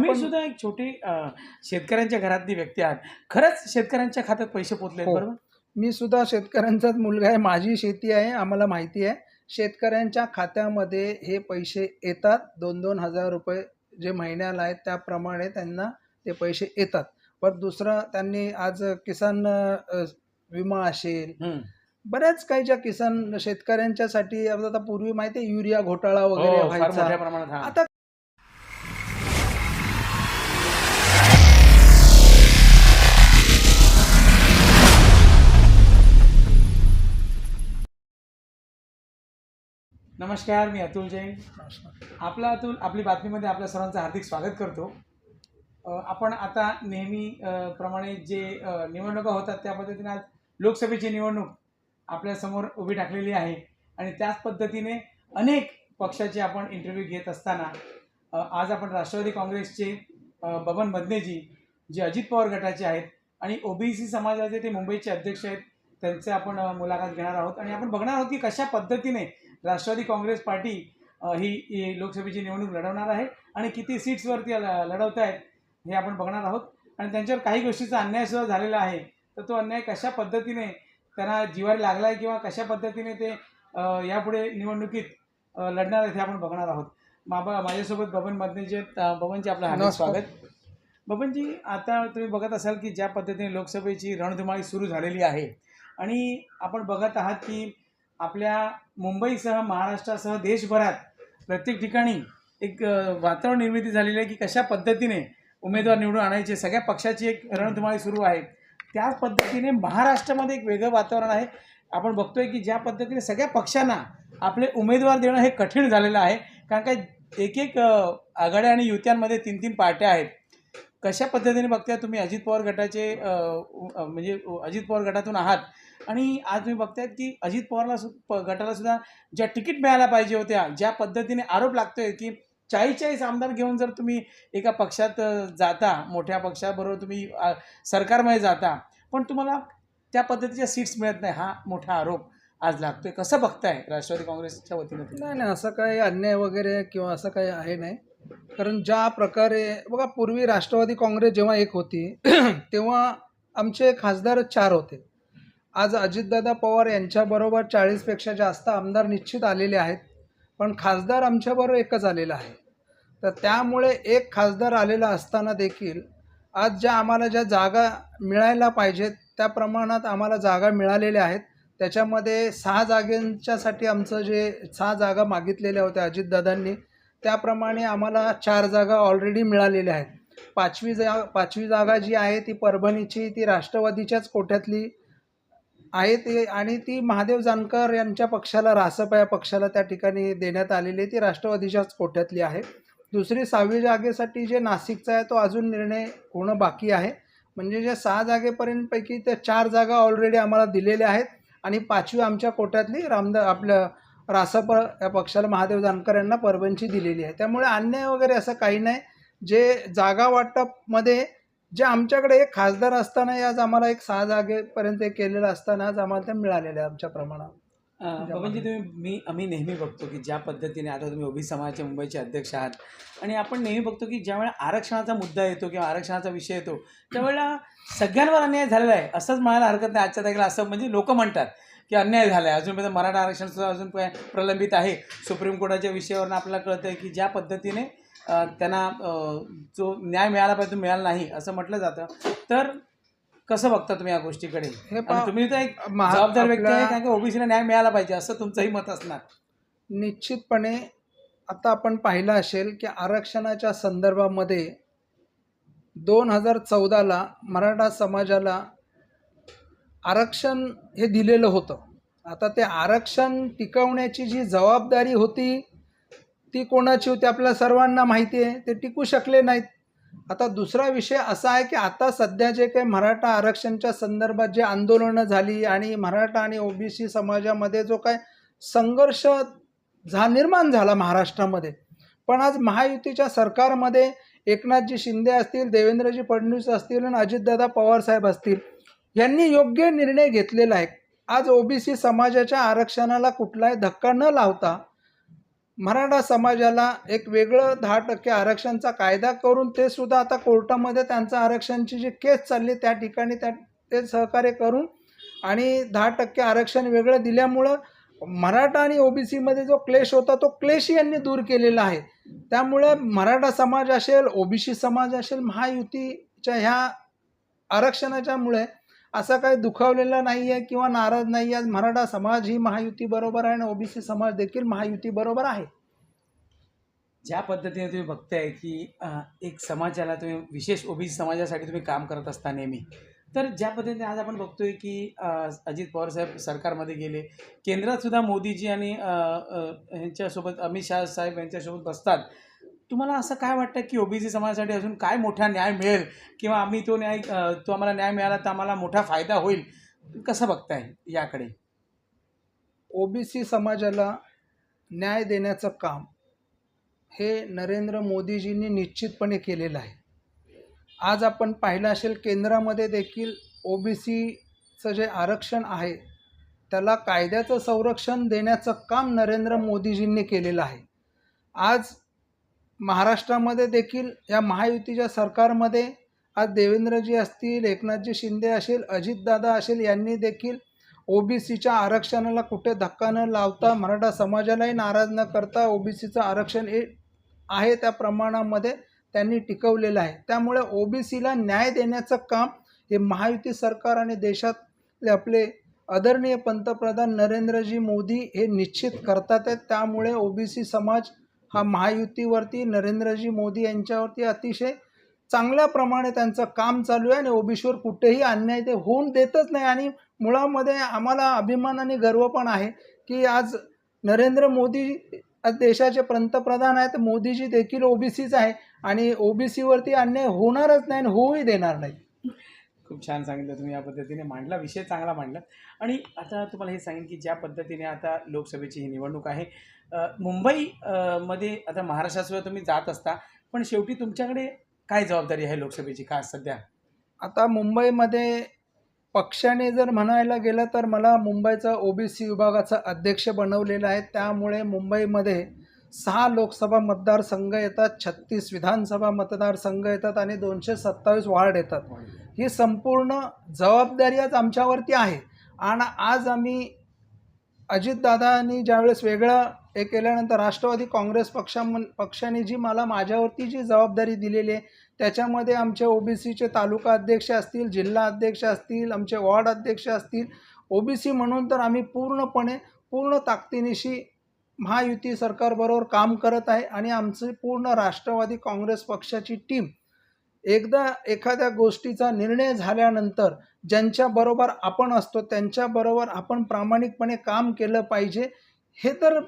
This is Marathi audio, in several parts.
तुम्ही आपण सुद्धा एक छोटी अ, शेतकऱ्यांच्या घरातली व्यक्ती आहात. खरंच शेतकऱ्यांच्या खात्यात पैसे पोचले हो. बरोबर? मी सुद्धा शेतकऱ्यांचाच मुलगा आहे. माझी शेती आहे आम्हाला माहिती आहे. शेतकऱ्यांच्या खात्यामध्ये हे पैसे येतात. दोन दोन हजार रुपये जे महिन्याला आहेत त्याप्रमाणे त्यांना ते पैसे येतात. पण दुसरं त्यांनी आज किसान अ, विमा असेल हम्म. बऱ्याच काही ज्या किसान शेतकऱ्यांच्यासाठी आता पूर्वी माहिती आहे युरिया घोटाळा वगैरे हो, मोठ्या व्हायचा प्रमाणात हा. आता नमस्कार मी अतुल जैन. आपला अतुल आपली बातमीमध्ये आपल्या सर्वांचं हार्दिक स्वागत करतो. आपण आता नेहमी प्रमाणे जे निवडणुका होतात त्या पद्धतीने आज लोकसभेची निवडणूक आपल्यासमोर उभी टाकलेली आहे. आणि त्याच पद्धतीने अनेक पक्षाचे आपण इंटरव्ह्यू घेत असताना आज आपण राष्ट्रवादी काँग्रेसचे बबन मदनेजी जे अजित पवार गटाचे आहेत आणि ओबीसी समाजाचे ते मुंबईचे अध्यक्ष आहेत त्यांचे आपण मुलाखत घेणार आहोत. आणि आपण बघणार आहोत की कशा पद्धतीने राष्ट्रवादी काँग्रेस पार्टी ही लोकसभेची निवडणूक लढवणार आहे आणि किती सीट्सवरती लढवत आहेत हे आपण बघणार आहोत. आणि त्यांच्यावर काही गोष्टीचा अन्याय सुद्धा झालेला आहे. तर तो अन्याय कशा पद्धतीने त्यांना जिवारी लागला आहे किंवा कशा पद्धतीने ते यापुढे निवडणुकीत लढणार आहेत हे आपण बघणार आहोत. माबा माझ्यासोबत बबन अ, बबनजी आपलं हार्दिक. स्वागत. बबनजी आता तुम्ही बघत असाल की ज्या पद्धतीने लोकसभेची रणधुमाळी सुरू झालेली आहे आणि आपण बघत आहात की आपल्या मुंबईसह महाराष्ट्रासह देशभरात प्रत्येक ठिकाणी एक वातावरण निर्मिती झालेली आहे की कशा पद्धतीने उमेदवार निवडून आणायचे सगळ्या पक्षाची एक रणधुमाळी सुरू आहे. त्याच पद्धतीने महाराष्ट्रामध्ये एक वेगळं वातावरण आहे. आपण बघतोय की ज्या पद्धतीने सगळ्या पक्षांना आपले उमेदवार देणं हे कठीण झालेलं आहे. कारण काय एक एक आघाड्या आणि युत्यांमध्ये तीन तीन पार्ट्या आहेत. कशा पद्धतीने बघताय तुम्ही अजित पवार गटाचे म्हणजे अजित पवार गटातून आहात? आणि आज तुम्ही बघतायत की अजित पवारला सु गटाला सुद्धा ज्या तिकीट मिळायला पाहिजे होत्या ज्या पद्धतीने आरोप लागतोय की चाळीस चाळीस आमदार घेऊन जर तुम्ही एका पक्षात जाता मोठ्या पक्षाबरोबर तुम्ही सरकारमध्ये जाता पण तुम्हाला त्या पद्धतीच्या सीट्स मिळत नाही हा मोठा आरोप आज लागतोय. कसं बघताय राष्ट्रवादी काँग्रेसच्या वतीनं नाही नाही असं काही अन्याय वगैरे किंवा असं काही आहे नाही. कारण ज्या प्रकारे बघा पूर्वी राष्ट्रवादी काँग्रेस जेव्हा एक होती तेव्हा आमचे खासदार चार होते. आज अजितदादा पवार यांच्याबरोबर चाळीसपेक्षा जास्त आमदार निश्चित आलेले आहेत पण खासदार आमच्याबरोबर एकच आलेला आहे. तर त्यामुळे एक खासदार आलेला असताना देखील आज ज्या आम्हाला ज्या जागा मिळायला पाहिजेत त्या प्रमाणात आम्हाला जागा मिळालेल्या आहेत. त्याच्यामध्ये सहा जागेंच्यासाठी आमचं जे सहा जागा मागितलेल्या होत्या अजितदादांनी त्याप्रमाणे आम्हाला चार जागा ऑलरेडी मिळालेल्या आहेत. पाचवी जा पाचवी जागा जी आहे ती परभणीची ती राष्ट्रवादीच्याच कोट्यातली आहे ती आणि ती महादेव जानकर यांच्या पक्षाला रासप या पक्षाला त्या ठिकाणी देण्यात आलेली आहे. ती राष्ट्रवादीच्याच कोट्यातली आहे. दुसरी सहावी जागेसाठी जे नाशिकचा आहे तो अजून निर्णय होणं बाकी आहे. म्हणजे जे सहा जागेपर्यंतपैकी त्या चार जागा ऑलरेडी आम्हाला दिलेल्या आहेत. आणि पाचवी आमच्या कोट्यातली रामदा आपलं रासप या पक्षाला महादेव जानकर यांना परभणची दिलेली आहे. त्यामुळे अन्याय वगैरे असं काही नाही. जे जागा वाटपमध्ये जे आमच्याकडे एक खासदार असताना आज आम्हाला एक सहा जागेपर्यंत केलेलं असताना आज आम्हाला ते मिळालेलं आहे आमच्या प्रमाणात. अ, बाबांजी तुम्ही मी आम्ही नेहमी बघतो की ज्या पद्धतीने आता तुम्ही ओबी समाजाचे मुंबईचे अध्यक्ष आहात आणि आपण नेहमी बघतो की ज्यावेळेला आरक्षणाचा मुद्दा येतो किंवा आरक्षणाचा विषय येतो त्यावेळेला सगळ्यांवर अन्याय झालेला आहे. असंच म्हणायला हरकत नाही आजच्या तारखेला. असं म्हणजे लोक म्हणतात की अन्याय झाला आहे अजूनपर्यंत मराठा आरक्षण सुद्धा अजून प्रलंबित आहे. सुप्रीम कोर्टाच्या विषयावरून आपल्याला कळतं आहे की ज्या पद्धतीने त्यांना जो न्याय मिळाला पाहिजे तो मिळाला नाही असं म्हटलं जातं. तर कसं बघता तुम्ही या गोष्टीकडे? हे तुम्ही तर एक जबाबदार व्यक्ती आहे कारण की ओबीसीला न्याय मिळाला पाहिजे असं तुमचंही मत असणार. निश्चितपणे आता आपण पाहिलं असेल की आरक्षणाच्या संदर्भामध्ये दोन हजार चौदाला मराठा समाजाला आरक्षण हे दिलेलं होतं. आता ते आरक्षण टिकवण्याची जी जबाबदारी होती ती कोणाची होती आपल्या सर्वांना माहिती आहे ते टिकू शकले नाहीत. आता दुसरा विषय असा आहे की आता सध्या जे काही मराठा आरक्षणच्या संदर्भात जे आंदोलनं झाली आणि मराठा आणि ओबीसी समाजामध्ये जो काय संघर्ष झा निर्माण झाला महाराष्ट्रामध्ये. पण आज महायुतीच्या सरकारमध्ये एकनाथजी शिंदे असतील देवेंद्रजी फडणवीस असतील आणि अजितदादा पवारसाहेब असतील यांनी योग्य निर्णय घेतलेला आहे. आज ओबीसी समाजाच्या आरक्षणाला कुठलाही धक्का न लावता मराठा समाजाला एक वेगळं दहा टक्के आरक्षणचा कायदा करून ते सुद्धा आता कोर्टामध्ये त्यांचं आरक्षणची जी केस चालली त्या ठिकाणी त्या ते सहकार्य करून आणि दहा टक्के आरक्षण वेगळं दिल्यामुळं मराठा आणि ओबीसीमध्ये जो क्लेश होता तो क्लेश यांनी दूर केलेला आहे. त्यामुळे मराठा समाज असेल ओबीसी समाज असेल महायुतीच्या ह्या आरक्षणाच्यामुळे असं काही दुखावलेलं नाही आहे किंवा नाराज नाही आहे मराठा समाज ही महायुती बरोबर आहे आणि ओबीसी समाज देखील महायुती बरोबर आहे. ज्या पद्धतीने तुम्ही बघताय की एक समाजाला तुम्ही विशेष ओबीसी समाजासाठी तुम्ही काम करत असता नेहमी तर ज्या पद्धतीने आज आपण बघतोय की अजित पवार साहेब सरकारमध्ये गेले. केंद्रात सुद्धा मोदीजी आणि यांच्यासोबत अमित शाह साहेब यांच्यासोबत बसतात. तुम्हाला असं काय वाटतं की ओबीसी समाजासाठी अजून काय मोठा न्याय मिळेल? किंवा आम्ही तो न्याय तो आम्हाला न्याय मिळाला तर आम्हाला मोठा फायदा होईल? कसं बघताय याकडे? ओबीसी समाजाला न्याय देण्याचं काम हे नरेंद्र मोदीजींनी निश्चितपणे केलेलं आहे. आज आपण पाहिलं असेल केंद्रामध्ये देखील ओबीसीचं जे आरक्षण आहे त्याला कायद्याचं संरक्षण देण्याचं काम नरेंद्र मोदीजींनी केलेलं आहे. आज महाराष्ट्रामध्ये देखील या महायुतीच्या सरकारमध्ये आज देवेंद्रजी असतील एकनाथजी शिंदे असेल अजितदादा असेल यांनी देखील ओबीसीच्या आरक्षणाला कुठे धक्का न लावता मराठा समाजालाही नाराज न करता ओबीसीचं आरक्षण हे आहे त्या प्रमाणामध्ये त्यांनी टिकवलेलं आहे. त्यामुळे ओबीसीला न्याय देण्याचं काम हे महायुती सरकार आणि देशातले आपले आदरणीय पंतप्रधान नरेंद्रजी मोदी हे निश्चित करतात आहेत. त्यामुळे ओबीसी समाज हा महायुतीवरती नरेंद्रजी मोदी यांच्यावरती अतिशय चांगल्या प्रमाणे त्यांचं काम चालू आहे आणि ओबीसीवर कुठेही अन्याय ते होऊन देतच नाही. आणि मुळामध्ये आम्हाला अभिमान आणि गर्व पण आहे की आज नरेंद्र मोदी आज देशाचे पंतप्रधान आहेत. मोदीजी देखील ओबीसीच आहे आणि ओबीसीवरती अन्याय होणारच नाही आणि होऊही देणार नाही खूप छान सांगितलं तुम्ही या पद्धतीने. मांडला विषय चांगला मांडला. आणि आता तुम्हाला हे सांगेन की ज्या पद्धतीने आता लोकसभेची ही निवडणूक आहे मुंबई मध्ये आता महाराष्ट्रासुद्धा तुम्ही जात असता पण शेवटी तुमच्याकडे काय जबाबदारी आहे लोकसभेची खास सध्या? आता मुंबईमध्ये पक्षाने जर म्हणायला गेलं तर मला मुंबईचा ओबीसी विभागाचा अध्यक्ष बनवलेला आहे. त्यामुळे मुंबईमध्ये सहा लोकसभा मतदारसंघ येतात छत्तीस विधानसभा मतदारसंघ येतात आणि दोनशे सत्तावीस वार्ड येतात. ही संपूर्ण जबाबदारी आज आमच्यावरती आहे. आणि आज आम्ही अजितदादांनी ज्यावेळेस वेगळं हे केल्यानंतर राष्ट्रवादी काँग्रेस पक्षा पक्षाने जी मला माझ्यावरती जी जबाबदारी दिलेली आहे त्याच्यामध्ये आमचे ओबीसीचे तालुका अध्यक्ष असतील जिल्हा अध्यक्ष असतील आमचे वॉर्ड अध्यक्ष असतील ओबीसी म्हणून तर आम्ही पूर्णपणे पूर्ण ताकदीनिशी महायुती सरकारबरोबर काम करत आहे आणि आमची पूर्ण राष्ट्रवादी काँग्रेस पक्षाची टीम एकदा एखाद्या गोष्टीचा निर्णय झाल्यानंतर ज्यांच्याबरोबर आपण असतो त्यांच्याबरोबर आपण प्रामाणिकपणे काम केलं पाहिजे हे तर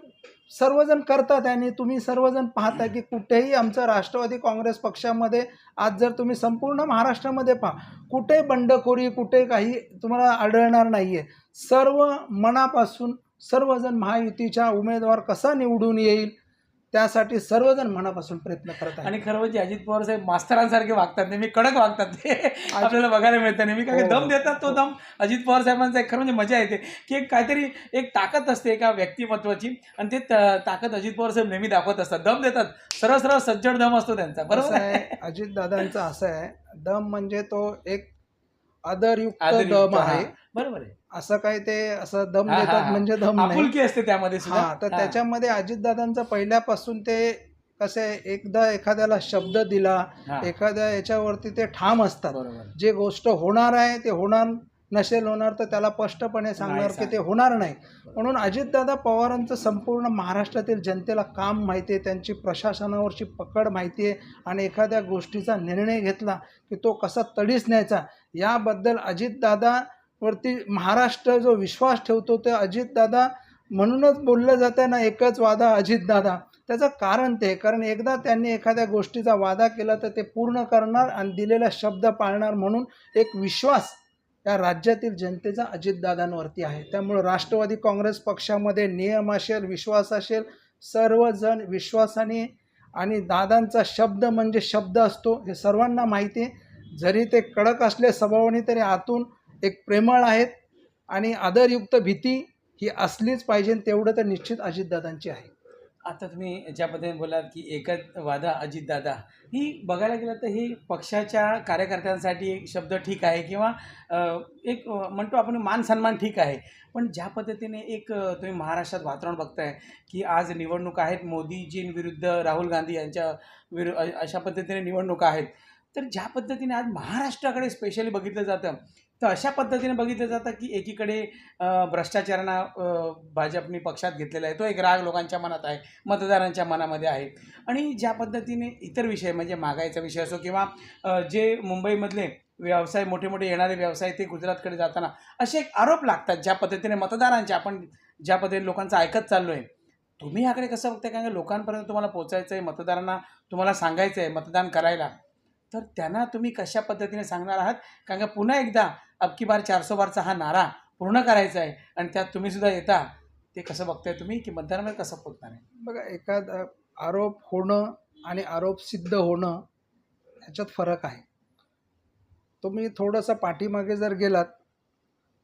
सर्वजण करतात आणि तुम्ही सर्वजण पाहता की कुठेही आमचं राष्ट्रवादी काँग्रेस पक्षामध्ये आज जर तुम्ही संपूर्ण महाराष्ट्रामध्ये पहा कुठे बंडखोरी कुठे काही तुम्हाला आढळणार नाही आहे सर्व मनापासून सर्वजण महायुतीच्या उमेदवार कसा निवडून येईल त्यासाठी सर्वजण मनापासून प्रयत्न करत आहेत. आणि खरं म्हणजे अजित पवार साहेब मास्तरांसारखे वागतात नेहमी कडक वागतात ते. आपल्याला बघायला मिळतं नेहमी काय हो. दम देतात तो दम? अजित पवार साहेबांचा एक खरं म्हणजे मजा येते. की एक काहीतरी एक ताकद असते एका व्यक्तिमत्वाची. आणि ते ताकद अजित पवार साहेब नेहमी दाखवत असतात. दम देतात. सरळ सरळ सज्जड दम असतो त्यांचा. बरोबर आहे? आहे अजितदादांचं असं आहे. दम म्हणजे तो एक आदरयुक्त दम. आहे. बरोबर आहे. असं काय ते असं दम हा, हा, देतात हा. म्हणजे दम नाही आपुलकी असते त्यामध्ये सुद्धा हा तर हा. त्याच्यामध्ये अजितदादांचं पहिल्यापासून ते कसं एकदा एखाद्याला शब्द दिला हा. एखाद्या याच्यावरती ते ठाम असतात बरोबर जे गोष्ट होणार आहे ते होणार नसेल होणार तर त्याला स्पष्टपणे सांगणार की ते होणार नाही म्हणून अजितदादा पवारांचं संपूर्ण महाराष्ट्रातील जनतेला काम माहिती आहे त्यांची प्रशासनावरची पकड माहिती आहे आणि एखाद्या गोष्टीचा निर्णय घेतला की तो कसा तडीस न्यायचा याबद्दल वरती महाराष्ट्र जो विश्वास ठेवतो ते अजितदादा म्हणूनच बोललं जातं ना एकच वादा अजितदादा त्याचं कारण ते कारण एकदा त्यांनी एखाद्या गोष्टीचा वादा केला तर ते पूर्ण करणार आणि दिलेला शब्द पाळणार म्हणून एक विश्वास या राज्यातील जनतेचा अजितदादांवरती आहे. त्यामुळं राष्ट्रवादी काँग्रेस पक्षामध्ये नियम असेल विश्वास असेल सर्वजण विश्वासाने आणि दादांचा शब्द म्हणजे शब्द असतो हे सर्वांना माहिती आहे. जरी ते कडक असले स्वभावाने तरी आतून एक प्रेमळ आहेत आणि आदरयुक्त भीती ही असलीच पाहिजे तेवढं तर निश्चित अजितदादांची आहे. आता तुम्ही ज्या पद्धतीने बोलात की एकच वादा अजितदादा ही बघायला गेलं तर ही पक्षाच्या कार्यकर्त्यांसाठी एक शब्द ठीक आहे किंवा एक म्हणतो आपण मान सन्मान ठीक आहे. पण ज्या पद्धतीने एक तुम्ही महाराष्ट्रात वातावरण बघताय की आज निवडणूक आहेत मोदीजींविरुद्ध राहुल गांधी यांच्या विरु अशा पद्धतीने निवडणुका आहेत. तर ज्या पद्धतीने आज महाराष्ट्राकडे स्पेशली बघितलं जातं तर अशा पद्धतीने बघितलं जातं की एकीकडे भ्रष्टाचारांना भाजपने पक्षात घेतलेला आहे. तो एक राग लोकांच्या मनात आहे मतदारांच्या मनामध्ये आहे. आणि ज्या पद्धतीने इतर विषय म्हणजे महागाईचा विषय असो किंवा जे मुंबईमधले व्यवसाय मोठे मोठे येणारे व्यवसाय ते गुजरातकडे जाताना असे एक आरोप लागतात ज्या पद्धतीने मतदारांचे आपण ज्या पद्धतीने लोकांचं ऐकत चाललो आहे तुम्ही याकडे कसं बघताय? कारण का लोकांपर्यंत तुम्हाला पोचायचं आहे मतदारांना तुम्हाला सांगायचं आहे मतदान करायला. तर त्यांना तुम्ही कशा पद्धतीने सांगणार आहात? कारण का पुन्हा एकदा अबकी बार चारसो बारचा हा नारा पूर्ण करायचा आहे आणि त्यात तुम्ही सुद्धा येता ते कसं बघताय तुम्ही की मतदारांमध्ये कसं पोचणार आहे? बघा एखादा आरोप होणं आणि आरोप सिद्ध होणं ह्याच्यात फरक आहे. तुम्ही थोडंसं पाठीमागे जर गेलात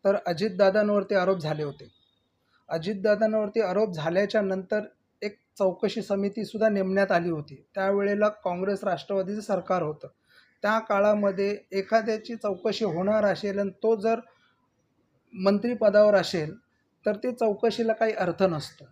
तर अजितदादांवरती आरोप झाले होते. अजितदादांवरती आरोप झाल्याच्यानंतर एक चौकशी समितीसुद्धा नेमण्यात आली होती. त्यावेळेला काँग्रेस राष्ट्रवादीचं सरकार होतं. त्या काळामध्ये एखाद्याची चौकशी होणार असेल आणि तो जर मंत्रिपदावर असेल तर ते चौकशीला काही अर्थ नसतो.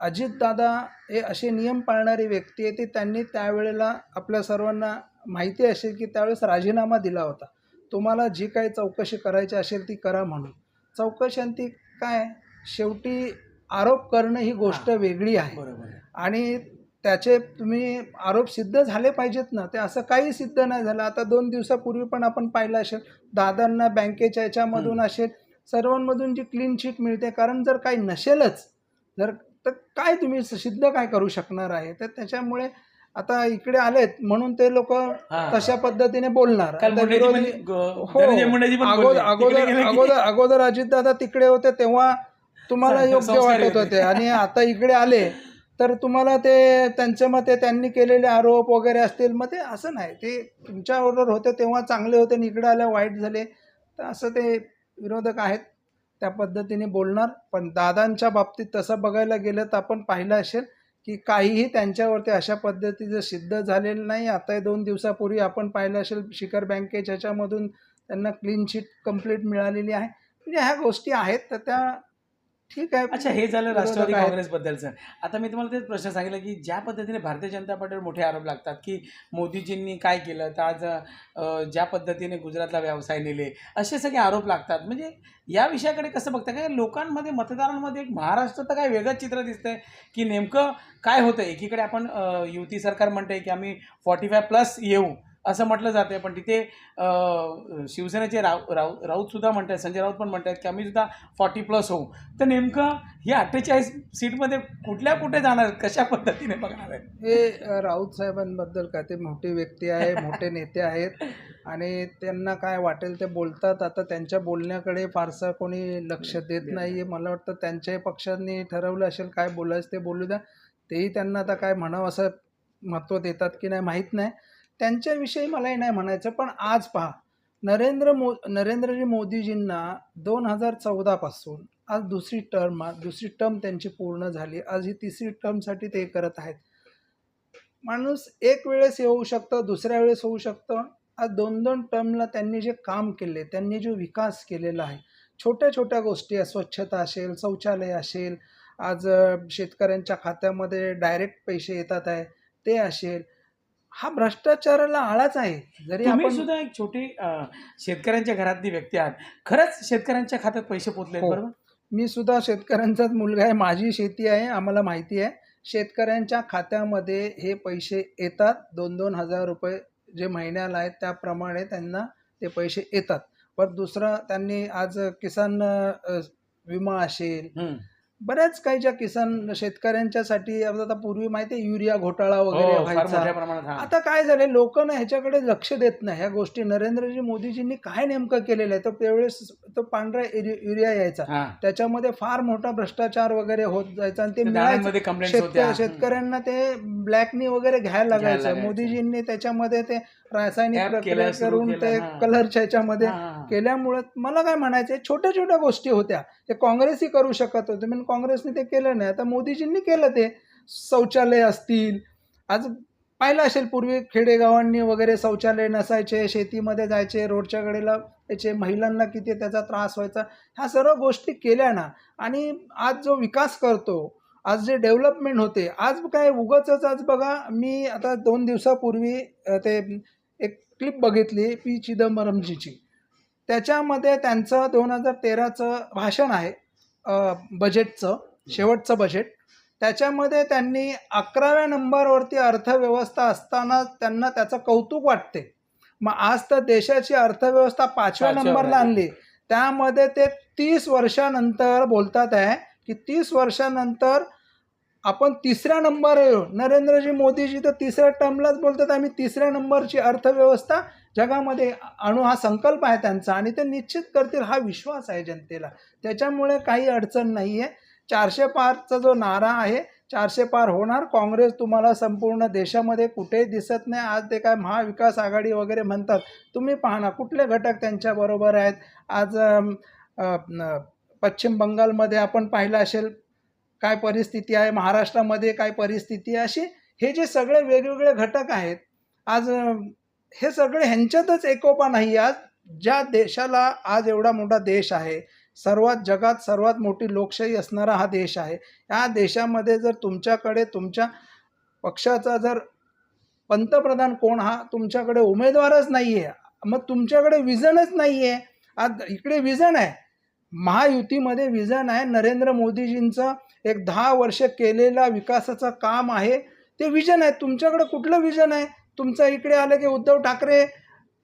अजितदादा हे असे नियम पाळणारी व्यक्ती आहे ते त्यांनी त्यावेळेला आपल्या सर्वांना माहिती असेल की त्यावेळेस राजीनामा दिला होता. तुम्हाला जी काही चौकशी करायची असेल ती करा म्हणून. चौकशी आणि ती काय? शेवटी आरोप करणं ही गोष्ट वेगळी आहे. बरोबर आणि त्याचे तुम्ही आरोप सिद्ध झाले पाहिजेत ना ते असं काही सिद्ध नाही झालं आता दोन दिवसापूर्वी पण आपण पाहिलं असेल दादांना बँकेच्या याच्यामधून असेल सर्वांमधून जी क्लीन शीट मिळते कारण जर काही नसेलच जर तर काय तुम्ही सिद्ध काय करू शकणार आहे तर त्याच्यामुळे आता इकडे आलेत म्हणून ते लोक. तशा पद्धतीने बोलणार ग- हो. अगोदर. अगोदर अजितदादा तिकडे होते तेव्हा तुम्हाला योग्य वाटत. होते आणि आता इकडे आले तर तुम्हाला ते त्यांच्या मते त्यांनी केलेले आरोप वगैरे असतील मग ते असं नाही. ते तुमच्याबरोबर होते तेव्हा चांगले होते आणि इकडे आल्या वाईट झाले. तर असं ते विरोधक आहेत त्या पद्धतीने बोलणार. पण दादांच्या बाबतीत तसं बघायला गेलं तर आपण पाहिलं असेल की काहीही त्यांच्यावरती अशा पद्धतीचं सिद्ध झालेलं नाही. आता दोन दिवसापूर्वी आपण पाहिलं असेल शिखर बँकेच्या ह्याच्यामधून त्यांना क्लीन शीट कंप्लीट मिळालेली आहे. म्हणजे ह्या गोष्टी आहेत तर त्या ठीक आहे. अच्छा हे झालं विरोधक राष्ट्रवादी आहेत. काँग्रेसबद्दलचं. आता मी तुम्हाला तेच प्रश्न सांगितलं की ज्या पद्धतीने भारतीय जनता पार्टीवर मोठे आरोप लागतात की मोदीजींनी काय केलं तर आज अ, ज्या पद्धतीने गुजरातला व्यवसाय नेले असे सगळे आरोप लागतात. म्हणजे या विषयाकडे कसं बघता काय लोकांमध्ये मतदारांमध्ये एक महाराष्ट्र तर काय वेगळंच चित्र दिसतंय की नेमकं काय होतं एकीकडे आपण अ, युती सरकार म्हणते की आम्ही फॉर्टी फाय प्लस येऊ. असं म्हटलं जाते पण तिथे शिवसेनेचे राव राव राऊतसुद्धा म्हणतात संजय राऊत पण म्हणतात की आम्ही सुद्धा फॉर्टी प्लस होऊ. तर नेमकं हे अठ्ठेचाळीस सीटमध्ये कुठल्या कुठे जाणार कशा पद्धतीने बघणार आहेत? हे राऊत साहेबांबद्दल काय ते मोठी व्यक्ती आहे मोठे नेते आहेत. आणि त्यांना काय वाटेल ते बोलतात. आता त्यांच्या बोलण्याकडे फारसं कोणी लक्ष देत नाही आहे मला वाटतं त्यांच्याही पक्षांनी ठरवलं असेल काय बोलायचं ते बोलू द्या. तेही त्यांना आता काय म्हणावं असं महत्त्व देतात की नाही माहीत नाही. त्यांच्याविषयी मलाही नाही म्हणायचं पण आज पहा. नरेंद्र मो नरेंद्रजी मोदीजींना दोन हजार चौदापासून आज दुसरी टर्म दुसरी टर्म त्यांची पूर्ण झाली. आज ही तिसरी टर्मसाठी ते करत आहेत. माणूस एक वेळेस येऊ शकतं दुसऱ्या वेळेस होऊ शकतं. आज दोन दोन टर्मला त्यांनी जे काम केले त्यांनी जो विकास केलेला आहे छोट्या छोट्या गोष्टी आहे. स्वच्छता असेल शौचालय असेल आज शेतकऱ्यांच्या खात्यामध्ये डायरेक्ट पैसे येतात आहे ते असेल. हा भ्रष्टाचाराला आळाच आहे. जरी तुम्ही आपण सुद्धा एक छोटी अ, शेतकऱ्यांच्या घरातली व्यक्ती आहात. खरंच शेतकऱ्यांच्या खात्यात पैसे पोचले हो. बरोबर? मी सुद्धा शेतकऱ्यांचाच मुलगा आहे. माझी शेती आहे आम्हाला माहिती आहे. शेतकऱ्यांच्या खात्यामध्ये हे पैसे येतात. दोन दोन हजार रुपये जे महिन्याला आहेत त्याप्रमाणे त्यांना ते पैसे येतात. पण दुसरं त्यांनी आज किसान अ, विमा असेल हम्म. बऱ्याच काही ज्या किसान शेतकऱ्यांच्यासाठी आता पूर्वी माहिती आहे युरिया घोटाळा वगैरे हो, फार व्हायचा. आता काय झालंय लोक ना ह्याच्याकडे लक्ष देत नाही ह्या गोष्टी नरेंद्रजी मोदीजींनी काय नेमकं केलेलं आहे तर त्यावेळेस तो पांढरा युरि- युरिया यायचा. त्याच्यामध्ये फार मोठा भ्रष्टाचार वगैरे होत जायचा आणि ते मिळायचं. शेतकऱ्यांना ते ब्लॅकनी वगैरे घ्यायला लागायचं. मोदीजींनी त्याच्यामध्ये ते रासायनिक प्रक्रिया करून ते. कलरच्या ह्याच्यामध्ये. केल्यामुळे मला काय म्हणायचं छोट्या छोट्या गोष्टी होत्या. ते काँग्रेसही करू शकत होते पण काँग्रेसने ते केलं नाही. आता मोदीजींनी केलं ते. शौचालय असतील. आज पाहिलं असेल पूर्वी खेडेगावांनी वगैरे शौचालय नसायचे शेतीमध्ये जायचे रोडच्या कडेला याचे महिलांना किती त्याचा त्रास व्हायचा ह्या सर्व गोष्टी केल्या ना. आणि आज जो विकास करतो आज जे डेव्हलपमेंट होते आज काय उगाचच आज बघा मी आता दोन दिवसापूर्वी ते क्लिप बघितली पी. चिदंबरमजीची. त्याच्यामध्ये त्यांचं दोन हजार तेराचं भाषण आहे बजेटचं शेवटचं बजेट त्याच्यामध्ये त्यांनी अकराव्या नंबरवरती अर्थव्यवस्था असताना त्यांना त्याचं कौतुक वाटते. मग आज तर देशाची अर्थव्यवस्था पाचव्या नंबरला. आणली. त्यामध्ये ते तीस वर्षानंतर बोलतात आहे की तीस वर्षानंतर आपण तिसऱ्या नंबर येऊ नरेंद्रजी मोदीजी तर तिसऱ्या टर्मलाच बोलतात. आम्ही तिसऱ्या नंबरची अर्थव्यवस्था जगामध्ये आणू हा संकल्प आहे त्यांचा आणि ते निश्चित करतील हा विश्वास आहे जनतेला. त्याच्यामुळे काही अडचण नाही आहे चारशे पारचा जो नारा आहे चारशे पार होणार. काँग्रेस तुम्हाला संपूर्ण देशामध्ये कुठेही दिसत नाही. आज ते काय महाविकास आघाडी वगैरे म्हणतात. तुम्ही पाहा ना कुठले घटक त्यांच्याबरोबर आहेत? आज पश्चिम बंगालमध्ये आपण पाहिलं असेल काय परिस्थिती आहे महाराष्ट्रामध्ये काय परिस्थिती आहे अशी हे जे सगळे वेगवेगळे घटक आहेत आज हे सगळे ह्यांच्यातच एकोपा नाही आज. ज्या देशाला आज एवढा मोठा देश आहे सर्वात जगात सर्वात मोठी लोकशाही असणारा हा देश आहे या देशामध्ये जर तुमच्याकडे तुमच्या पक्षाचा जर पंतप्रधान कोण हा तुमच्याकडे उमेदवारच नाही आहे मग तुमच्याकडे विजनच नाही आहे आज इकडे विजन आहे महायुतीमध्ये विजन आहे नरेंद्र मोदीजींचं एक दहा वर्ष केलेला विकासाचं काम आहे. ते विजन आहे. तुमच्याकडे कुठलं विजन आहे? तुमचं इकडे आलं की उद्धव ठाकरे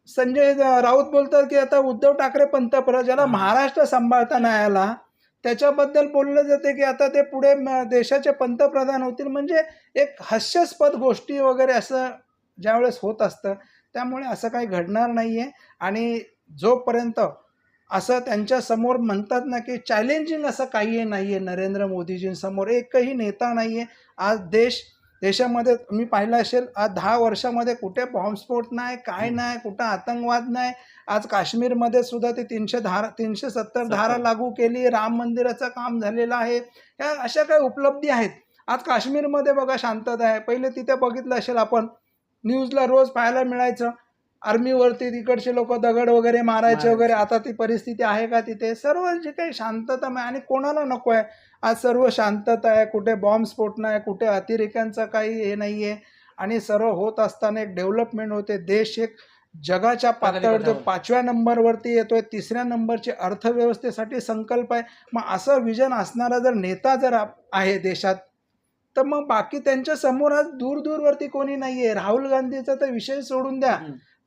संजय राऊत बोलतात की आता उद्धव ठाकरे पंतप्रधान ज्याला महाराष्ट्र सांभाळता नाही आला त्याच्याबद्दल बोललं जाते की आता ते पुढे म- देशाचे पंतप्रधान होतील. म्हणजे एक हास्यास्पद गोष्टी वगैरे असं ज्यावेळेस होत असतं त्यामुळे असं काही घडणार नाही आहे आणि जोपर्यंत असं त्यांच्यासमोर म्हणतात ना की चॅलेंजिंग असं काही नाही आहे नरेंद्र मोदीजींसमोर एकही नेता नाही आहे आज देश देशामध्ये मी पाहिलं असेल आज दहा वर्षामध्ये कुठे बॉम्बस्फोट नाही काय नाही कुठं आतंकवाद नाही. आज काश्मीरमध्ये सुद्धा ते तीनशे धारा तीनशे सत्तर. धारा लागू केली. राम मंदिराचं काम झालेलं आहे. ह्या अशा काही उपलब्धी आहेत. आज काश्मीरमध्ये बघा शांतता आहे. पहिले तिथे बघितलं असेल आपण न्यूजला रोज पाहायला मिळायचं. आर्मीवरती तिकडचे लोक दगड वगैरे मारायचे. वगैरे आता ती परिस्थिती आहे का तिथे? सर्व जे काही शांतता आणि कोणाला नको आहे? आज सर्व शांतता आहे कुठे बॉम्बस्फोट नाही कुठे अतिरेक्यांचं काही हे नाही आहे आणि सर्व होत असताना एक डेव्हलपमेंट होते. देश एक जगाच्या पातळीवर. पाचव्या नंबरवरती येतोय तिसऱ्या नंबरची अर्थव्यवस्थेसाठी संकल्प आहे. मग असं विजन असणारा जर नेता जर आहे देशात तर मग बाकी त्यांच्यासमोर आज दूर दूरवरती कोणी नाही आहे राहुल गांधीचा तर विषय सोडून द्या.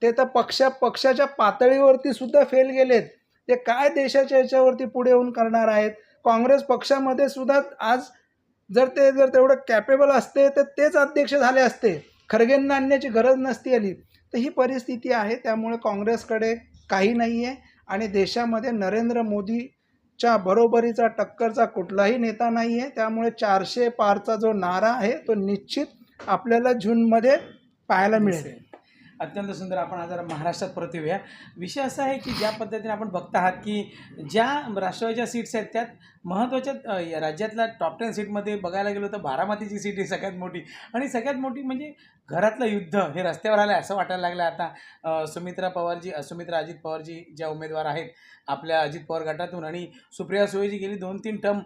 ते तर पक्षा पक्षाच्या पातळीवरती सुद्धा फेल गेलेत. ते काय देशाच्या याच्यावरती पुढे येऊन करणार आहेत? काँग्रेस पक्षामध्ये सुद्धा आज जर ते जर तेवढं कॅपेबल असते तर तेच अध्यक्ष झाले असते. खरगेंना आणण्याची गरज नसती आली. तर ही परिस्थिती आहे त्यामुळे काँग्रेसकडे काही नाही आहे आणि देशामध्ये नरेंद्र मोदीच्या बरोबरीचा टक्करचा कुठलाही नेता नाही आहे त्यामुळे चारशे पारचा जो नारा आहे तो निश्चित आपल्याला जूनमध्ये पाहायला मिळेल. अत्यंत सुंदर आपण आज जरा महाराष्ट्रात परत येऊया विषय असा आहे की ज्या पद्धतीने आपण बघत आहात की ज्या राष्ट्रवादीच्या सीट्स आहेत त्यात महत्त्वाच्या या राज्यातल्या टॉप टेन सीटमध्ये बघायला गेलो तर बारामतीची सीट ही सगळ्यात मोठी. आणि सगळ्यात मोठी म्हणजे घरातलं युद्ध हे रस्त्यावर आलं असं वाटायला लागलं आता. सुमित्रा पवारजी सुमित्रा अजित पवारजी ज्या उमेदवार आहेत आपल्या अजित पवार गटातून आणि सुप्रिया सुळेजी गेली दोन तीन टर्म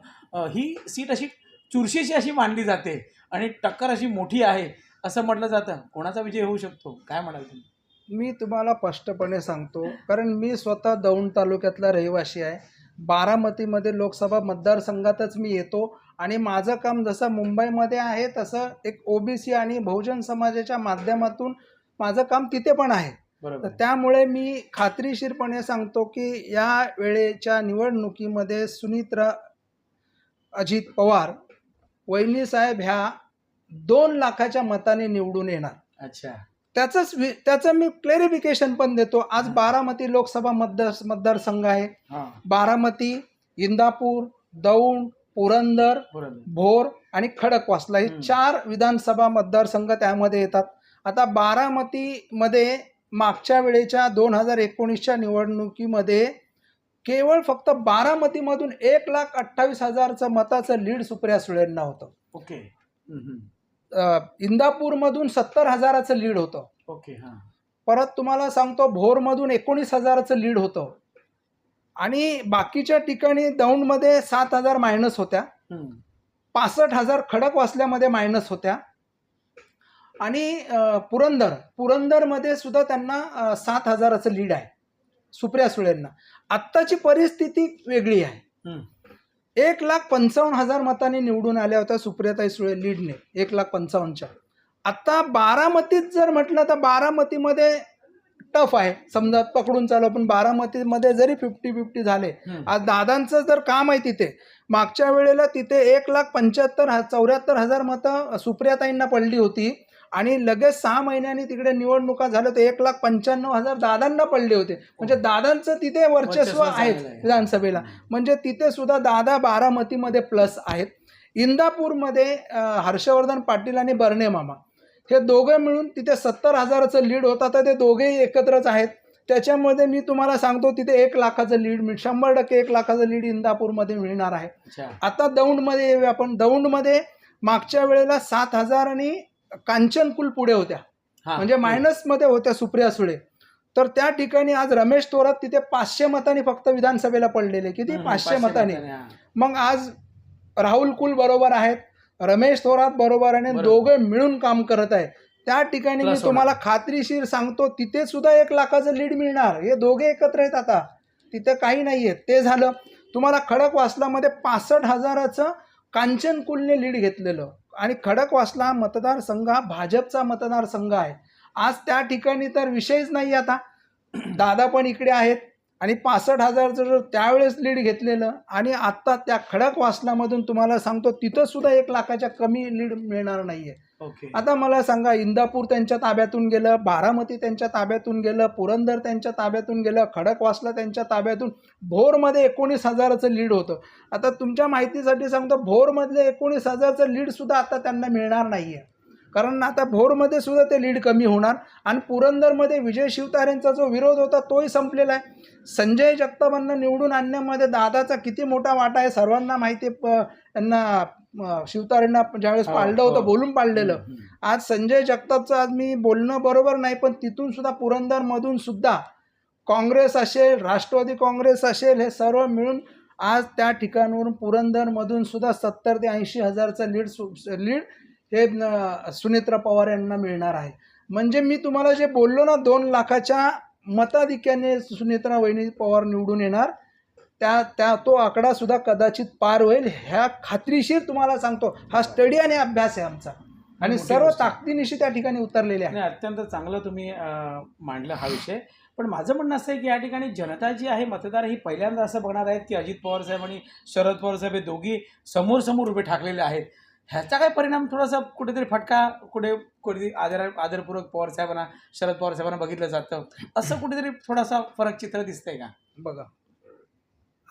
ही सीट अशी चुरशीची अशी मानली जाते आणि टक्कर अशी मोठी आहे. असं म्हटलं जातं. कोणाचा विजय होऊ शकतो? काय म्हणाल तुम्ही? मी तुम्हाला स्पष्टपणे सांगतो कारण मी स्वतः दौंड तालुक्यातला रहिवासी आहे. बारामतीमध्ये लोकसभा मतदारसंघातच मी येतो आणि माझं काम जसं मुंबईमध्ये आहे तसं एक ओबीसी आणि बहुजन समाजाच्या माध्यमातून माझं काम तिथे पण आहे. तर बरोबर त्यामुळे मी खात्रीशीरपणे सांगतो की या वेळेच्या निवडणुकीमध्ये सुनित्रा अजित पवार वहिनीसाहेब ह्या दोन लाखाच्या मताने निवडून येणार. अच्छा. त्याचंच वि- त्याचं मी क्लेरिफिकेशन पण देतो. आज. बारामती लोकसभा मतदार मतदारसंघ आहे. हां. बारामती इंदापूर दौंड पुरंदर बरोबर भोर आणि खडकवासला हे हम्म. चार विधानसभा मतदारसंघ त्यामध्ये येतात. आता बारामतीमध्ये मागच्या वेळेच्या दोन हजार एकोणीसच्या निवडणुकीमध्ये केवळ फक्त बारामतीमधून एक लाख अठ्ठावीस हजारचं मताचं लीड सुप्रिया सुळेंना होतं. ओके. हम्म, हम्म. इंदापूरमधून सत्तर हजाराचं लीड होतं. ओके हा. परत तुम्हाला सांगतो भोरमधून एकोणीस हजाराचं लीड होतं. आणि बाकीच्या ठिकाणी दौंडमध्ये सात हजार मायनस होत्या. पासष्ट हजार खडकवासल्यामध्ये मायनस होत्या. आणि पुरंदर पुरंदरमध्ये सुद्धा त्यांना सात हजाराचं लीड आहे. सुप्रिया सुळेंना. आत्ताची परिस्थिती वेगळी आहे. एक लाख पंचावन्न हजार मतांनी निवडून आल्या होत्या सुप्रियाताई सुळे लीडने एक लाख पंचावन्नच्या. आता बारामतीत जर म्हटलं तर बारामतीमध्ये टफ आहे. समजा पकडून चालू पण बारामतीमध्ये जरी फिफ्टी फिफ्टी झाले. आज दादांचं जर काम आहे तिथे मागच्या वेळेला तिथे एक लाख पंच्याहत्तर चौऱ्याहत्तर हजार मतं सुप्रियाताईंना पडली होती. आणि लगेच सहा महिन्यांनी तिकडे निवडणुका झाल्या तर एक लाख पंच्याण्णव हजार दादांना पडले होते. म्हणजे दादांचं तिथे वर्चस्व वर्चस्व आहे चांगलं आहे. विधानसभेला. म्हणजे तिथे सुद्धा दादा बारामतीमध्ये प्लस आहेत. इंदापूरमध्ये हर्षवर्धन पाटील आणि बर्णे मामा. हे दोघे मिळून तिथे सत्तर हजाराचं लीड होतं तर ते दोघेही एकत्रच आहेत. त्याच्यामध्ये मी तुम्हाला सांगतो तिथे एक लाखाचं लीड मिळ शंभर टक्के एक लाखाचं लीड इंदापूरमध्ये मिळणार आहे. आता दौंडमध्ये येऊया आपण. दौंडमध्ये मागच्या वेळेला सात हजार आणि कांचनकुल पुढे होत्या. म्हणजे मायनसमध्ये होत्या सुप्रिया सुळे. तर त्या ठिकाणी आज रमेश थोरात तिथे पाचशे मतांनी फक्त विधानसभेला पडलेले. किती? पाचशे मतांनी. मग आज राहुल कुल बरोबर आहेत रमेश थोरात बरोबर आणि. दोघे मिळून काम करत आहेत. त्या ठिकाणी मी तुम्हाला खात्रीशीर सांगतो तिथे सुद्धा एक लाखाचं लीड मिळणार. हे दोघे एकत्र आहेत आता. तिथे काही नाही आहे ते झालं. तुम्हाला खडकवासलामध्ये पासष्ट हजाराचं कांचन कुलने लीड घेतलेलं. आणि खडकवासला मतदारसंघ हा भाजपचा मतदारसंघ आहे. आज त्या ठिकाणी तर विषयच नाही आता. दादा पण इकडे आहेत. आणि पासष्ट हजारचं जर त्यावेळेस लीड घेतलेलं आणि आत्ता त्या खडकवासलामधून तुम्हाला सांगतो तिथंसुद्धा एक लाखाच्या कमी लीड मिळणार नाही आहे ओके. आता मला सांगा इंदापूर त्यांच्या ताब्यातून गेलं बारामती त्यांच्या ताब्यातून गेलं पुरंदर त्यांच्या ताब्यातून गेलं खडकवासला त्यांच्या ताब्यातून भोरमध्ये एकोणीस हजाराचं लीड होतं. आता तुमच्या माहितीसाठी सांगतो भोरमधले एकोणीस हजारचं लीड सुद्धा आता त्यांना मिळणार नाही आहे कारण आता भोरमध्ये सुद्धा ते लीड कमी होणार आणि पुरंदरमध्ये विजय शिवतारेंचा जो विरोध होता तोही संपलेला आहे. संजय जगतापांना निवडून आणण्यामध्ये दादाचा किती मोठा वाटा आहे सर्वांना माहिती प- यांना शिवतारेंना ज्यावेळेस हो, पाळलं हो. होतं बोलून पाळलेलं. आज संजय जगतापचं आज मी बोलणं बरोबर नाही पण तिथून सुद्धा पुरंदरमधून सुद्धा काँग्रेस असेल राष्ट्रवादी काँग्रेस असेल हे सर्व मिळून आज त्या ठिकाणावरून पुरंदरमधून सुद्धा सत्तर ते ऐंशी हजारचं लीड सु लीड हे सुनेत्रा पवार यांना मिळणार आहे म्हणजे मी तुम्हाला जे बोललो ना दोन लाखाच्या मताधिक्याने सुनेत्रा वहिनी पवार निवडून येणार त्या त्या तो आकडा सुद्धा कदाचित पार होईल. ह्या खात्रीशीर तुम्हाला सांगतो. हा स्टडी आणि अभ्यास आहे आमचा. आणि सर्व. ताकदीनिशी त्या ठिकाणी उतरलेले आहे अत्यंत चांगलं तुम्ही मांडलं हा विषय. पण माझं म्हणणं असं आहे की या ठिकाणी जनता जी आहे मतदार ही पहिल्यांदा असं बघणार आहेत की अजित पवार साहेब आणि शरद पवार साहेब हे दोघी समोर समोर उभे ठाकलेले आहेत. ह्याचा काय परिणाम थोडासा कुठेतरी फटका कुठे कुठेतरी आदर आदरपूर्वक पवार साहेबांना शरद पवार साहेबांना बघितलं जातं. असं कुठेतरी थोडासा फरक चित्र दिसतंय का? बघा.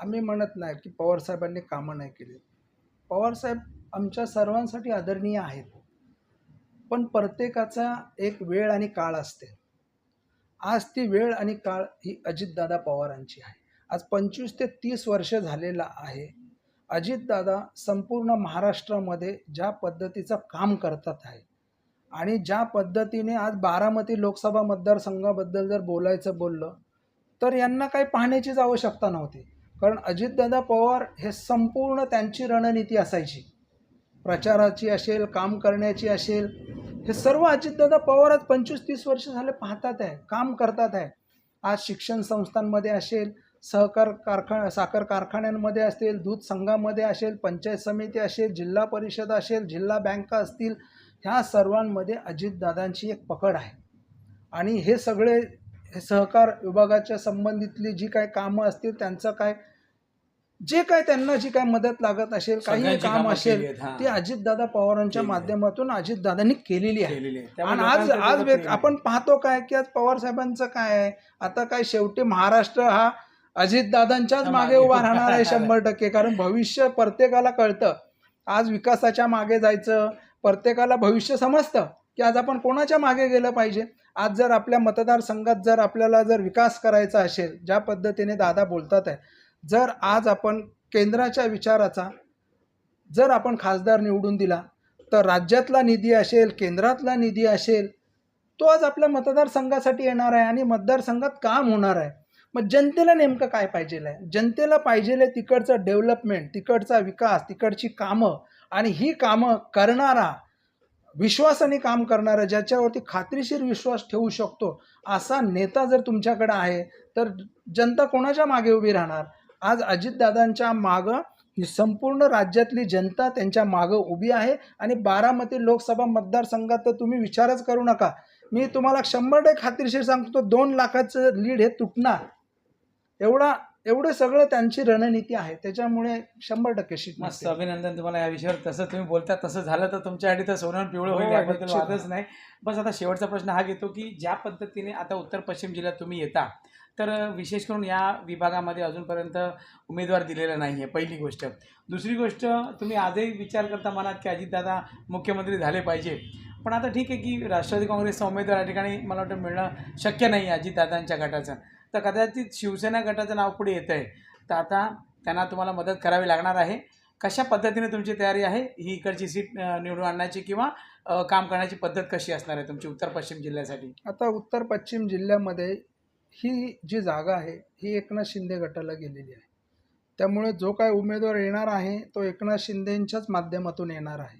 आम्ही म्हणत नाही की पवारसाहेबांनी कामं नाही केली. पवारसाहेब आमच्या सर्वांसाठी आदरणीय आहेत. पण प्रत्येकाचा एक वेळ आणि काळ असते. आज ती वेळ आणि काळ ही अजितदादा पवारांची आहे. आज पंचवीस ते तीस वर्ष झालेला आहे. अजितदादा संपूर्ण महाराष्ट्रामध्ये ज्या पद्धतीचं काम करतात आहे आणि ज्या पद्धतीने आज बारामती लोकसभा मतदारसंघाबद्दल जर बोलायचं बोललं तर यांना काही पाहण्याचीच आवश्यकता नव्हती. कारण अजितदादा पवार हे संपूर्ण त्यांची रणनीती असायची. प्रचाराची असेल काम करण्याची असेल हे सर्व अजितदादा पवार आज पंचवीस तीस वर्ष झाले पाहतात आहे काम करतात आहे. आज शिक्षण संस्थांमध्ये असेल सहकार कारखा साखर कारखान्यांमध्ये असेल दूध संघामध्ये असेल पंचायत समिती असेल जिल्हा परिषद असेल जिल्हा बँका असतील ह्या सर्वांमध्ये अजितदादांची एक पकड आहे. आणि हे सगळे सहकार विभागाच्या संबंधितली जी काय कामं असतील त्यांचं काय जे काय त्यांना जी काय मदत लागत असेल काही काम असेल. ती अजितदादा पवारांच्या. माध्यमातून अजितदादांनी केलेली आहे. आणि आज आज. आपण पाहतो काय की आज पवार साहेबांचं काय आहे? आता काय शेवटी महाराष्ट्र हा अजितदादांच्याच च्या मागे उभा राहणार आहे. शंभर टक्के. कारण भविष्य प्रत्येकाला कळतं. आज विकासाच्या मागे जायचं प्रत्येकाला भविष्य समजतं. की आज आपण कोणाच्या मागे गेलं पाहिजे? आज जर आपल्या मतदारसंघात जर आपल्याला जर विकास करायचा असेल ज्या पद्धतीने दादा बोलतात आहे जर आज आपण केंद्राच्या विचाराचा जर आपण खासदार निवडून दिला तर राज्यातला निधी असेल केंद्रातला निधी असेल तो आज आपल्या मतदारसंघासाठी येणार आहे आणि मतदारसंघात काम होणार आहे. मग जनतेला नेमकं काय पाहिजे आहे जनतेला पाहिजे आहे तिकडचं डेव्हलपमेंट तिकडचा विकास तिकडची कामं आणि ही कामं करणारा विश्वासाने काम करणारा ज्याच्यावरती खात्रीशीर विश्वास ठेवू शकतो असा नेता जर तुमच्याकडे आहे तर जनता कोणाच्या मागे उभी राहणार? आज अजितदादांच्या मागं ही संपूर्ण राज्यातली जनता त्यांच्या मागं उभी आहे आणि बारामती लोकसभा मतदारसंघात तर तुम्ही विचारच करू नका. मी तुम्हाला शंभर टक्के खात्रीशीर सांगतो दोन लाखाचं लीड हे तुटणार. एवढा एवढं सगळं त्यांची रणनीती आहे. त्याच्यामुळे शंभर टक्के शीट मस्त. अभिनंदन तुम्हाला या विषयावर. तसं तुम्ही बोलता तसं झालं तर तुमच्यासाठी तर सोनं पिवळं होईल हो, याबद्दल. वादच नाही. बस आता शेवटचा प्रश्न हा घेतो की ज्या पद्धतीने आता उत्तर पश्चिम जिल्ह्यात तुम्ही येता तर विशेष करून या विभागामध्ये अजूनपर्यंत उमेदवार दिलेला नाही आहे पहिली गोष्ट. दुसरी गोष्ट तुम्ही आजही विचार करता मनात की अजितदादा मुख्यमंत्री झाले पाहिजे. पण आता ठीक आहे की राष्ट्रवादी काँग्रेसचा उमेदवार या ठिकाणी मला वाटतं मिळणं शक्य नाही अजितदादांच्या गटाचं. तर कदाचित शिवसेना गटाचं नाव पुढे येतं आहे. तर आता त्यांना तुम्हाला मदत करावी लागणार आहे. कशा पद्धतीने तुमची तयारी आहे? ही इकडची सीट निवडून आणण्याची किंवा काम करण्याची पद्धत कशी असणार आहे तुमची उत्तर पश्चिम जिल्ह्यासाठी? आता उत्तर पश्चिम जिल्ह्यामध्ये ही जी जागा आहे ही एकनाथ शिंदे गटाला गेलेली आहे. त्यामुळे जो काय उमेदवार येणार आहे तो एकनाथ शिंदेंच्याच माध्यमातून येणार आहे.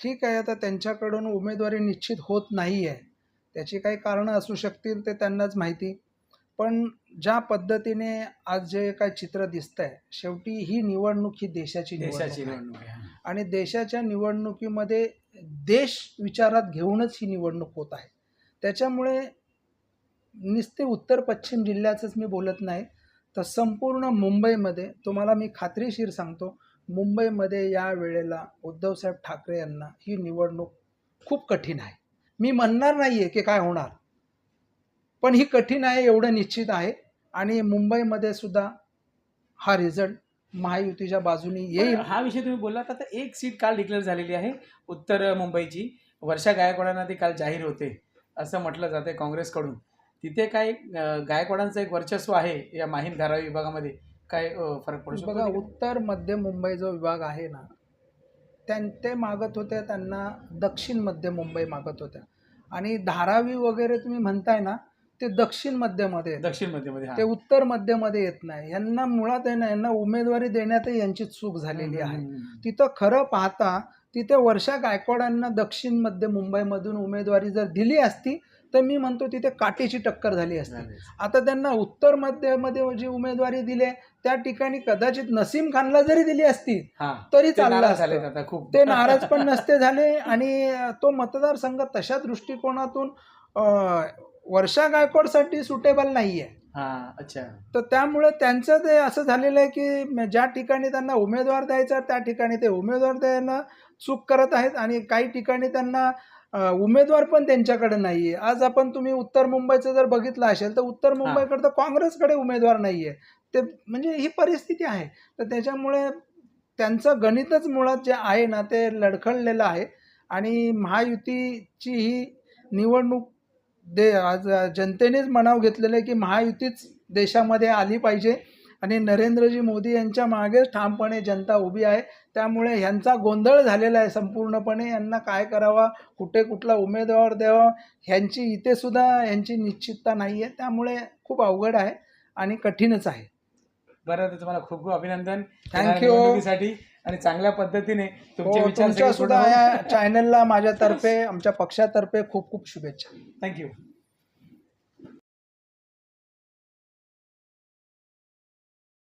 ठीक आहे आता त्यांच्याकडून उमेदवारी निश्चित होत नाही आहे त्याची काही कारणं असू शकतील ते त्यांनाच माहिती. पण ज्या पद्धतीने आज जे काय चित्र दिसतं आहे शेवटी ही निवडणूक ही देशाची देशाची निवडणूक आहे. आणि देशाच्या निवडणुकीमध्ये देश विचारात घेऊनच ही निवडणूक होत आहे. त्याच्यामुळे नुसते उत्तर पश्चिम जिल्ह्याचंच मी बोलत नाही तर संपूर्ण मुंबईमध्ये तुम्हाला मी खात्रीशीर सांगतो मुंबईमध्ये या वेळेला उद्धवसाहेब ठाकरे यांना ही निवडणूक खूप कठीण आहे. मी म्हणणार नाही आहे की काय होणार पण ही कठीण आहे एवढं निश्चित आहे. आणि मुंबईमध्ये सुद्धा हा रिझल्ट महायुतीच्या बाजूने येईल. हा विषय तुम्ही बोललात आता एक सीट काल डिक्लेअर झालेली आहे उत्तर मुंबईची. वर्षा गायकवाडांना ती काल जाहीर होते असं म्हटलं जाते काँग्रेसकडून. तिथे काय गायकवाडांचं एक वर्चस्व आहे या माहीम धारावी विभागामध्ये. काय फरक पडू शकतो बघा? उत्तर मध्य मुंबई जो विभाग आहे ना त्यां ते मागत होत्या त्यांना दक्षिण मध्य मुंबई मागत होत्या. आणि धारावी वगैरे तुम्ही म्हणताय ना ते दक्षिण मध्यमध्ये. दक्षिण मध्यमध्ये ते उत्तर मध्यमध्ये येत नाही. यांना मुळात आहे ना यांना उमेदवारी देण्यातही यांची चूक झालेली आहे. तिथं खरं पाहता तिथे वर्षा गायकवाडांना दक्षिण मध्य मुंबईमधून उमेदवारी जर दिली असती तर मी म्हणतो तिथे काटेची टक्कर झाली असती. आता त्यांना उत्तर मध्यमध्ये जी उमेदवारी दिली त्या ठिकाणी कदाचित नसीम खानला जरी दिली असती हा. तरी ते चाललं नाराज असतं. झालेत आता खूप. ते नाराज पण नसते झाले आणि तो मतदारसंघ तशा दृष्टिकोनातून अं, वर्षा गायकवाडसाठी सुटेबल नाही आहे हा अच्छा. तर त्यामुळे त्यांचं ते असं झालेलं आहे की ज्या ठिकाणी त्यांना उमेदवार द्यायचा त्या ठिकाणी ते उमेदवार द्यायला चूक करत आहेत आणि काही ठिकाणी त्यांना उमेदवार पण त्यांच्याकडे नाही आहे आज आपण तुम्ही उत्तर मुंबईचं जर बघितलं असेल तर उत्तर मुंबईकडे तर काँग्रेसकडे उमेदवार नाही आहे ते म्हणजे ही परिस्थिती आहे. तर त्याच्यामुळे त्यांचं गणितच मुळात जे आहे ना ते लडखडलेलं आहे. आणि महायुतीची ही निवडणूक दे आज जनतेनेच मनाव घेतलेलं आहे की महायुतीच देशामध्ये आली पाहिजे. आणि नरेंद्रजी मोदी यांच्या मागे ठामपणे जनता उभी आहे. त्यामुळे ह्यांचा गोंधळ झालेला आहे संपूर्णपणे. यांना काय करावा? कुठे कुठला उमेदवार द्यावा? ह्यांची इथे सुद्धा यांची निश्चितता नाही आहे त्यामुळे खूप अवघड आहे आणि कठीणच आहे. बरं तुम्हाला खूप खूप अभिनंदन. Thank या you. निवडणुकीसाठी. आणि चांगल्या पद्धतीने तुमचे हो, विचार सुद्धा या चॅनलला माझ्यातर्फे आमच्या पक्षातर्फे खूप खूप शुभेच्छा. थँक्यू